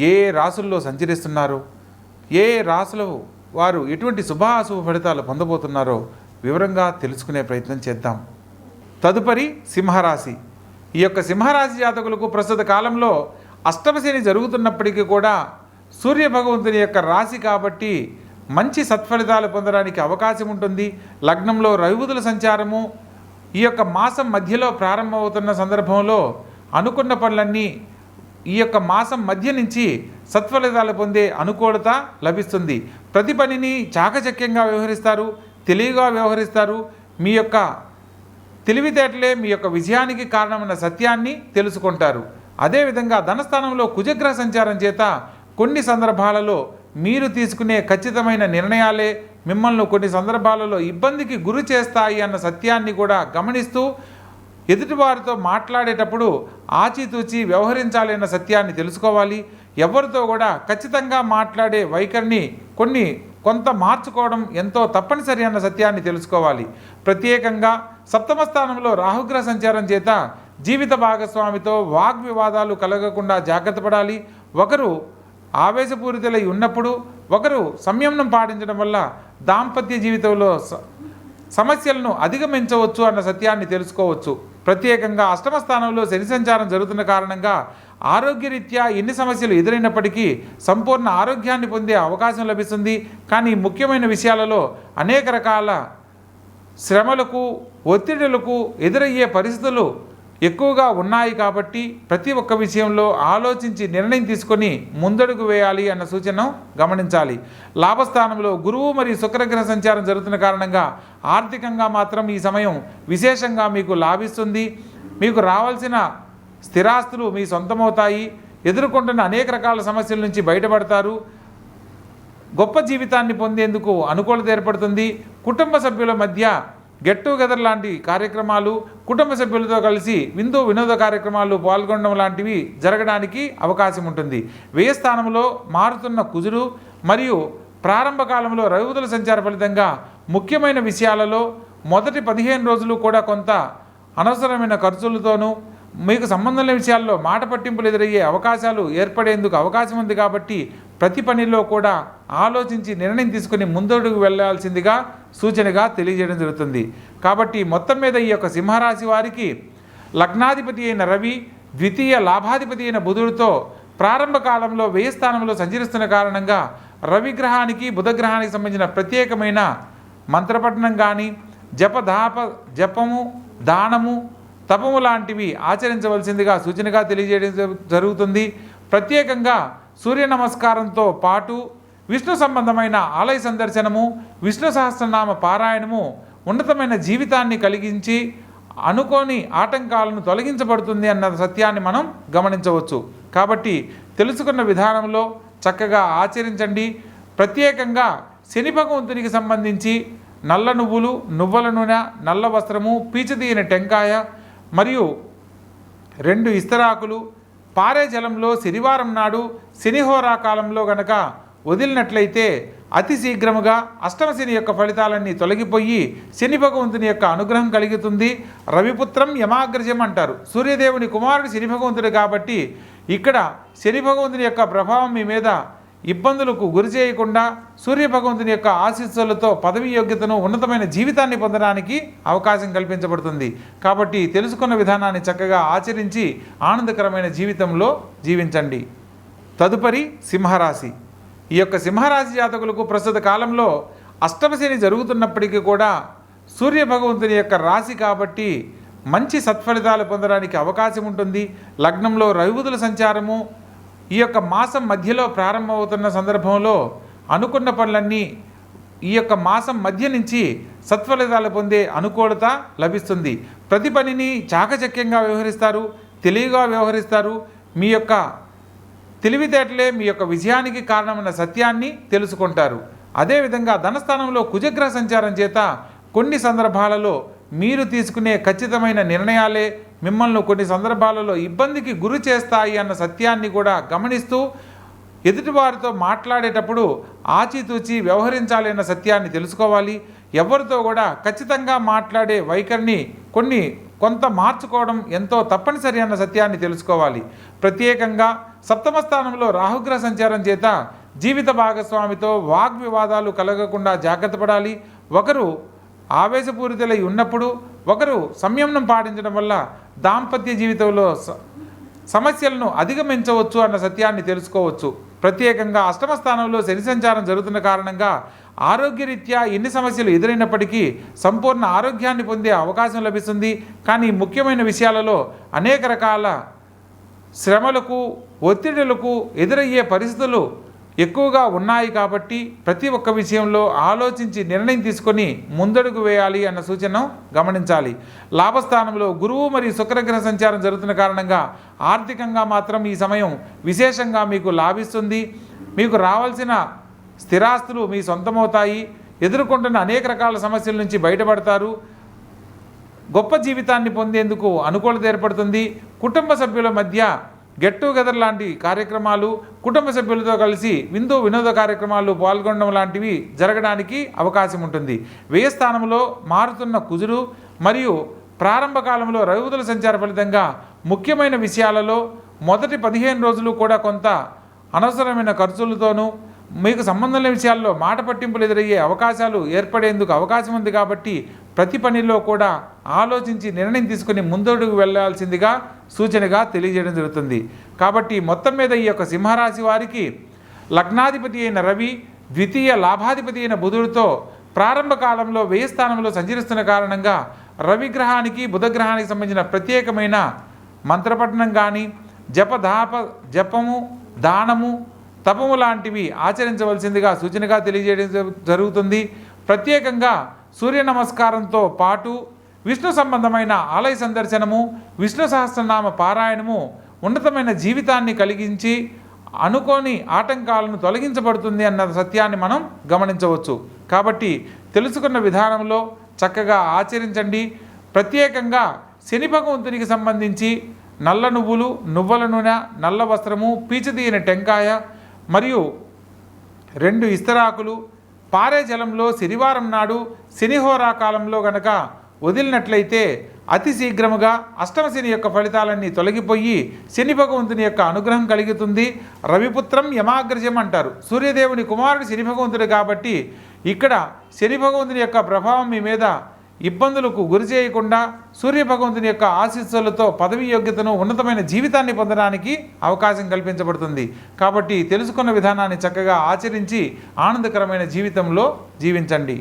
ఏ రాసుల్లో సంచరిస్తున్నారో? ఏ రాసులు వారు ఎటువంటి శుభాశుభ ఫలితాలు పొందబోతున్నారో వివరంగా తెలుసుకునే ప్రయత్నం చేద్దాం. తదుపరి సింహరాశి. ఈ యొక్క సింహరాశి జాతకులకు ప్రస్తుత కాలంలో అష్టమశని జరుగుతున్నప్పటికీ కూడా సూర్య భగవంతుని యొక్క రాశి కాబట్టి మంచి సత్ఫలితాలు పొందడానికి అవకాశం ఉంటుంది. లగ్నంలో రవిబుధుల సంచారము ఈ యొక్క మాసం మధ్యలో ప్రారంభమవుతున్న సందర్భంలో అనుకున్న పనులన్నీ ఈ యొక్క మాసం మధ్య నుంచి సత్ఫలితాలు పొందే అనుకూలత లభిస్తుంది. ప్రతి పనిని చాకచక్యంగా వ్యవహరిస్తారు తెలివిగా వ్యవహరిస్తారు. మీ యొక్క తెలివితేటలే మీ యొక్క విజయానికి కారణమైన సత్యాన్ని తెలుసుకుంటారు. అదేవిధంగా ధనస్థానంలో కుజగ్రహ సంచారం చేత కొన్ని సందర్భాలలో మీరు తీసుకునే ఖచ్చితమైన నిర్ణయాలే మిమ్మల్ని కొన్ని సందర్భాలలో ఇబ్బందికి గురి చేస్తాయి అన్న సత్యాన్ని కూడా గమనిస్తూ ఎదుటివారితో మాట్లాడేటప్పుడు ఆచితూచి వ్యవహరించాలన్న సత్యాన్ని తెలుసుకోవాలి. ఎవరితో కూడా ఖచ్చితంగా మాట్లాడే వైఖరిని కొన్ని కొంత మార్చుకోవడం ఎంతో తప్పనిసరి అన్న సత్యాన్ని తెలుసుకోవాలి. ప్రత్యేకంగా సప్తమ స్థానంలో రాహుగ్రహ సంచారం చేత జీవిత భాగస్వామితో వాగ్వివాదాలు కలగకుండా జాగ్రత్త పడాలి. ఒకరు ఆవేశపూరితులై ఉన్నప్పుడు ఒకరు సంయమనం పాటించడం వల్ల దాంపత్య జీవితంలో స- సమస్యలను అధిగమించవచ్చు అన్న సత్యాన్ని తెలుసుకోవచ్చు. ప్రత్యేకంగా అష్టమ స్థానంలో శని సంచారం జరుగుతున్న కారణంగా ఆరోగ్యరీత్యా ఎన్ని సమస్యలు ఎదురైనప్పటికీ సంపూర్ణ ఆరోగ్యాన్ని పొందే అవకాశం లభిస్తుంది. కానీ ముఖ్యమైన విషయాలలో అనేక రకాల శ్రమలకు ఒత్తిడులకు ఎదురయ్యే పరిస్థితులు ఎక్కువగా ఉన్నాయి కాబట్టి ప్రతి ఒక్క విషయంలో ఆలోచించి నిర్ణయం తీసుకొని ముందడుగు వేయాలి అన్న సూచన గమనించాలి. లాభస్థానంలో గురువు మరియు శుక్రగ్రహ సంచారం జరుగుతున్న కారణంగా ఆర్థికంగా మాత్రం ఈ సమయం విశేషంగా మీకు లాభిస్తుంది. మీకు రావాల్సిన స్థిరాస్తులు మీ సొంతమవుతాయి. ఎదుర్కొంటున్న అనేక రకాల సమస్యల నుంచి బయటపడతారు. గొప్ప జీవితాన్ని పొందేందుకు అనుకూలత ఏర్పడుతుంది. కుటుంబ సభ్యుల మధ్య గెట్ టుగెదర్ లాంటి కార్యక్రమాలు కుటుంబ సభ్యులతో కలిసి విందు వినోద కార్యక్రమాలు పాల్గొనడం లాంటివి జరగడానికి అవకాశం ఉంటుంది. వ్యయ స్థానంలో మారుతున్న కుదురు మరియు ప్రారంభ కాలంలో రవిబుధుల సంచార ఫలితంగా ముఖ్యమైన విషయాలలో మొదటి పదిహేను రోజులు కూడా కొంత అనవసరమైన ఖర్చులతోనూ మీకు సంబంధం లేని విషయాల్లో మాట పట్టింపులు ఎదురయ్యే అవకాశాలు ఏర్పడేందుకు అవకాశం ఉంది కాబట్టి ప్రతి పనిలో కూడా ఆలోచించి నిర్ణయం తీసుకుని ముందడుగు వెళ్ళాల్సిందిగా సూచనగా తెలియజేయడం జరుగుతుంది. కాబట్టి మొత్తం మీద ఈ యొక్క సింహరాశి వారికి లగ్నాధిపతి అయిన రవి ద్వితీయ లాభాధిపతి అయిన బుధుడితో ప్రారంభ కాలంలో వ్యయ స్థానంలో సంచరిస్తున్న కారణంగా రవి గ్రహానికి బుధ గ్రహానికి సంబంధించిన ప్రత్యేకమైన మంత్రపఠనం కానీ జపదాప జపము దానము తపము లాంటివి ఆచరించవలసిందిగా సూచనగా తెలియజేయడం జరుగుతుంది. ప్రత్యేకంగా సూర్య నమస్కారంతో పాటు విష్ణు సంబంధమైన ఆలయ సందర్శనము విష్ణు సహస్రనామ పారాయణము ఉన్నతమైన జీవితాన్ని కలిగించి అనుకోని ఆటంకాలను తొలగించబడుతుంది అన్న సత్యాన్ని మనం గమనించవచ్చు. కాబట్టి తెలుసుకున్న విధానంలో చక్కగా ఆచరించండి. ప్రత్యేకంగా శని భగవంతునికి సంబంధించి నల్ల నువ్వులు నువ్వుల నూనె నల్ల వస్త్రము పీచదీయని టెంకాయ మరియు రెండు ఇస్తరాకులు పారే జలంలో శనివారం నాడు శనిహోరా కాలంలో గనక వదిలినట్లయితే అతి శీఘ్రముగా అష్టమ శని యొక్క ఫలితాలన్నీ తొలగిపోయి శని భగవంతుని యొక్క అనుగ్రహం కలుగుతుంది. రవిపుత్రం యమాగ్రజం అంటారు. సూర్యదేవుని కుమారుడు శని భగవంతుడు కాబట్టి ఇక్కడ శని భగవంతుని యొక్క ప్రభావం మీ మీద ఇబ్బందులకు గురి చేయకుండా సూర్య భగవంతుని యొక్క ఆశీస్సులతో పదవి యోగ్యతను ఉన్నతమైన జీవితాన్ని పొందడానికి అవకాశం కల్పించబడుతుంది. కాబట్టి తెలుసుకున్న విధానాన్ని చక్కగా ఆచరించి ఆనందకరమైన జీవితంలో జీవించండి. తదుపరి సింహరాశి. ఈ యొక్క సింహరాశి జాతకులకు ప్రస్తుత కాలంలో అష్టమశని జరుగుతున్నప్పటికీ కూడా సూర్య భగవంతుని యొక్క రాశి కాబట్టి మంచి సత్ఫలితాలు పొందడానికి అవకాశం ఉంటుంది. లగ్నంలో రవిబుధుల సంచారము ఈ యొక్క మాసం మధ్యలో ప్రారంభమవుతున్న సందర్భంలో అనుకున్న పనులన్నీ ఈ యొక్క మాసం మధ్య నుంచి సత్ఫలితాలు పొందే అనుకూలత లభిస్తుంది. ప్రతి పనిని చాకచక్యంగా వ్యవహరిస్తారు తెలివిగా వ్యవహరిస్తారు. మీ యొక్క తెలివితేటలే మీ యొక్క విజయానికి కారణమైన సత్యాన్ని తెలుసుకుంటారు. అదేవిధంగా ధనస్థానంలో కుజగ్రహ సంచారం చేత కొన్ని సందర్భాలలో మీరు తీసుకునే ఖచ్చితమైన నిర్ణయాలే మిమ్మల్ని కొన్ని సందర్భాలలో ఇబ్బందికి గురి చేస్తాయి అన్న సత్యాన్ని కూడా గమనిస్తూ ఎదుటివారితో మాట్లాడేటప్పుడు ఆచితూచి వ్యవహరించాలి అన్న సత్యాన్ని తెలుసుకోవాలి. ఎవరితో కూడా ఖచ్చితంగా మాట్లాడే వైఖరిని కొన్ని కొంత మార్చుకోవడం ఎంతో తప్పనిసరి అన్న సత్యాన్ని తెలుసుకోవాలి. ప్రత్యేకంగా సప్తమ స్థానంలో రాహుగ్రహ సంచారం చేత జీవిత భాగస్వామితో వాగ్వివాదాలు కలగకుండా జాగ్రత్త పడాలి. ఒకరు ఆవేశపూరితులై ఉన్నప్పుడు ఒకరు సంయమనం పాటించడం వల్ల దాంపత్య జీవితంలో స- సమస్యలను అధిగమించవచ్చు అన్న సత్యాన్ని తెలుసుకోవచ్చు. ప్రత్యేకంగా అష్టమ స్థానంలో శని సంచారం జరుగుతున్న కారణంగా ఆరోగ్యరీత్యా ఎన్ని సమస్యలు ఎదురైనప్పటికీ సంపూర్ణ ఆరోగ్యాన్ని పొందే అవకాశం లభిస్తుంది. కానీ ముఖ్యమైన విషయాలలో అనేక రకాల శ్రమలకు ఒత్తిడులకు ఎదురయ్యే పరిస్థితులు ఎక్కువగా ఉన్నాయి కాబట్టి ప్రతి ఒక్క విషయంలో ఆలోచించి నిర్ణయం తీసుకొని ముందడుగు వేయాలి అన్న సూచన గమనించాలి. లాభస్థానంలో గురువు మరియు శుక్రగ్రహ సంచారం జరుగుతున్న కారణంగా ఆర్థికంగా మాత్రం ఈ సమయం విశేషంగా మీకు లాభిస్తుంది. మీకు రావాల్సిన స్థిరాస్తులు మీ సొంతమవుతాయి. ఎదుర్కొంటున్న అనేక రకాల సమస్యల నుంచి బయటపడతారు. గొప్ప జీవితాన్ని పొందేందుకు అనుకూలత ఏర్పడుతుంది. కుటుంబ సభ్యుల మధ్య గెట్ టుగెదర్ లాంటి కార్యక్రమాలు కుటుంబ సభ్యులతో కలిసి విందు వినోద కార్యక్రమాలు పాల్గొనడం లాంటివి జరగడానికి అవకాశం ఉంటుంది. వ్యయ స్థానంలో మారుతున్న కుజుడు మరియు ప్రారంభ కాలంలో రఘువుతుల సంచార ఫలితంగా ముఖ్యమైన విషయాలలో మొదటి పదిహేను రోజులు కూడా కొంత అనవసరమైన ఖర్చులతోనూ మీకు సంబంధం లేని విషయాల్లో మాట పట్టింపులు ఎదురయ్యే అవకాశాలు ఏర్పడేందుకు అవకాశం ఉంది కాబట్టి ప్రతి పనిలో కూడా ఆలోచించి నిర్ణయం తీసుకుని ముందడుగు వెళ్ళాల్సిందిగా సూచనగా తెలియజేయడం జరుగుతుంది. కాబట్టి మొత్తం మీద ఈ యొక్క సింహరాశి వారికి లగ్నాధిపతి అయిన రవి ద్వితీయ లాభాధిపతి అయిన బుధుడితో ప్రారంభ కాలంలో వ్యయ స్థానంలో సంచరిస్తున్న కారణంగా రవి గ్రహానికి సంబంధించిన ప్రత్యేకమైన మంత్రపఠనం కానీ జపదాప జపము దానము తపము లాంటివి ఆచరించవలసిందిగా సూచనగా తెలియజేయడం జరుగుతుంది. ప్రత్యేకంగా సూర్య నమస్కారంతో పాటు విష్ణు సంబంధమైన ఆలయ సందర్శనము విష్ణు సహస్రనామ పారాయణము ఉన్నతమైన జీవితాన్ని కలిగించి అనుకోని ఆటంకాలను తొలగించబడుతుంది అన్న సత్యాన్ని మనం గమనించవచ్చు. కాబట్టి తెలుసుకున్న విధానంలో చక్కగా ఆచరించండి. ప్రత్యేకంగా శని భగవంతునికి సంబంధించి నల్ల నువ్వులు నువ్వుల నూనె నల్ల వస్త్రము పీచదీయని టెంకాయ మరియు రెండు ఇస్తరాకులు పారే జలంలో శనివారం నాడు శనిహోరా కాలంలో గనక వదిలినట్లయితే అతి శీఘ్రముగా అష్టమ శని యొక్క ఫలితాలన్నీ తొలగిపోయి శని భగవంతుని యొక్క అనుగ్రహం కలుగుతుంది. రవిపుత్రం యమాగ్రజం అంటారు. సూర్యదేవుని కుమారుడు శని భగవంతుడు కాబట్టి ఇక్కడ శని భగవంతుని యొక్క ప్రభావం మీ మీద ఇబ్బందులకు గురి చేయకుండా సూర్య భగవంతుని యొక్క ఆశీస్సులతో పదవి యోగ్యతను ఉన్నతమైన జీవితాన్ని పొందడానికి అవకాశం కల్పించబడుతుంది. కాబట్టి తెలుసుకున్న విధానాన్ని చక్కగా ఆచరించి ఆనందకరమైన జీవితంలో జీవించండి.